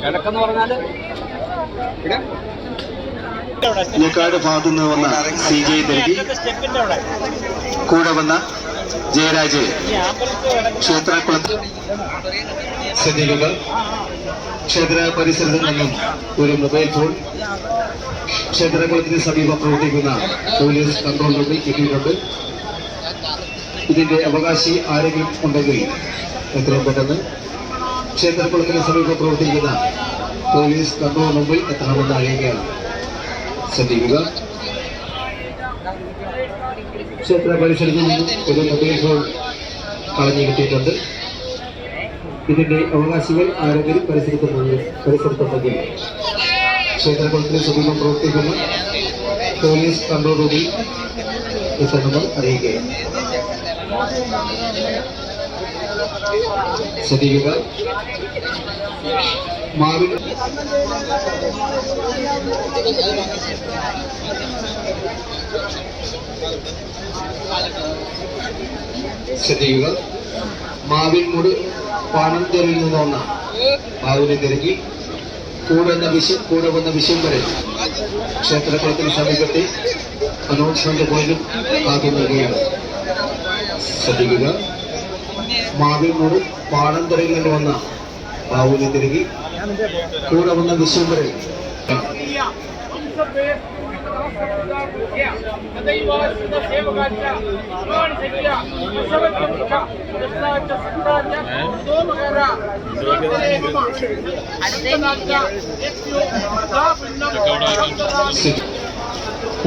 കിഴക്കെന്ന് പറഞ്ഞാൽ ഭാഗത്തു നിന്ന് വന്ന സി ജെ ദേവി കൂടെ വന്ന ജയരാജ് ക്ഷേത്രകുളത്ത് സജീവികൾ ക്ഷേത്ര പരിസരത്ത് നിന്നും ഒരു മൊബൈൽ ഫോൺ ക്ഷേത്രകുളത്തിന് സമീപം പ്രവർത്തിക്കുന്ന പോലീസ് കൺട്രോൾ റൂമിൽ കിട്ടിയിട്ടുണ്ട് ഇതിന്റെ അവകാശി ആരെങ്കിലും ഉണ്ടെങ്കിൽ എത്രയും പെട്ടെന്ന് ക്ഷേത്രകുളത്തിന് സമീപം പ്രവർത്തിക്കുന്ന പോലീസ് കൺട്രോൾ റൂമിൽ എത്തണമെന്ന് അറിയുകയാണ് ശ്രദ്ധിക്കുക. ക്ഷേത്ര പരിസരത്ത് നിന്നും ഒരു മൊബൈൽ ഫോൺ കളഞ്ഞു കിട്ടിയിട്ടുണ്ട്. ഇതിന്റെ അവകാശികൾ ആരെങ്കിലും പരിസരത്തുണ്ടെങ്കിൽ പരിസരത്തുണ്ടെങ്കിൽ ക്ഷേത്രകുളത്തിന് സമീപം പ്രവർത്തിക്കുന്ന പോലീസ് കൺട്രോൾ റൂമിൽ എത്തണമെന്ന് അറിയിക്കുകയാണ്. ശ്രദ്ധിക്കുക. മാവിൻ ശ്രദ്ധിക്കുക. മാവിൻമുട് നിന്ന് വന്ന മാവിനെ തിരക്കി. കൂടെ വന്ന വിശ കൂടെ വന്ന വരെ ക്ഷേത്രകുളത്തിന് സമീപത്തെ അനൗൺസ്മെന്റ് പോയിന്റും കാത്തു നൽകുകയാണ്. ശ്രദ്ധിക്കുക. മാവിമൂട് പാണന്തരയിൽ നിന്ന് വന്ന ബാബുവിനെ തിരികെ കൂടെ വന്ന വിഷയം വരെ.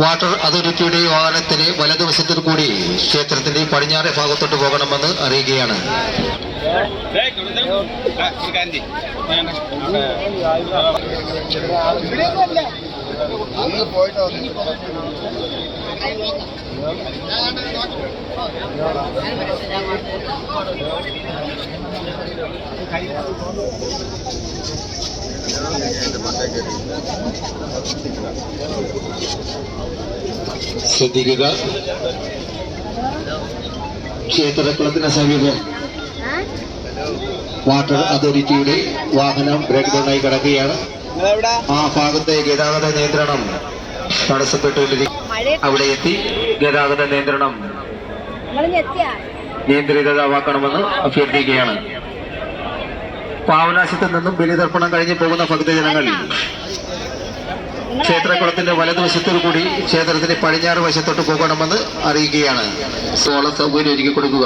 വാട്ടർ അതോറിറ്റിയുടെ വാഹനത്തിന് വലതുവശത്തിൽ കൂടി ക്ഷേത്രത്തിന്റെ പടിഞ്ഞാറെ ഭാഗത്തോട്ട് പോകണമെന്ന് അറിയുകയാണ്. ശ്രദ്ധിക്കുക. ക്ഷേത്രക്കുളത്തിന് സമീപം വാട്ടർ അതോറിറ്റിയുടെ വാഹനം ബ്രേക്ക് ഡൗൺ ആയി കിടക്കുകയാണ്. ആ ഭാഗത്തെ ഗതാഗത നിയന്ത്രണം തടസ്സപ്പെട്ടുകൊണ്ടിരിക്കും അവിടെ എത്തി. ഗതാഗത നിയന്ത്രണം നിയന്ത്രിതമാക്കണമെന്ന് അഭ്യർത്ഥിക്കുകയാണ്. പാവനാശത്തിൽ നിന്നും ബലിതർപ്പണം കഴിഞ്ഞ് പോകുന്ന ഭക്തജനങ്ങൾ ക്ഷേത്രക്കുളത്തിന്റെ വലതുവശത്തോടു കൂടി ക്ഷേത്രത്തിന്റെ പടിഞ്ഞാറ് വശത്തോട്ട് പോകണമെന്ന് അറിയിക്കുകയാണ്. സോള സൗകര്യം ഒരുക്കി കൊടുക്കുക.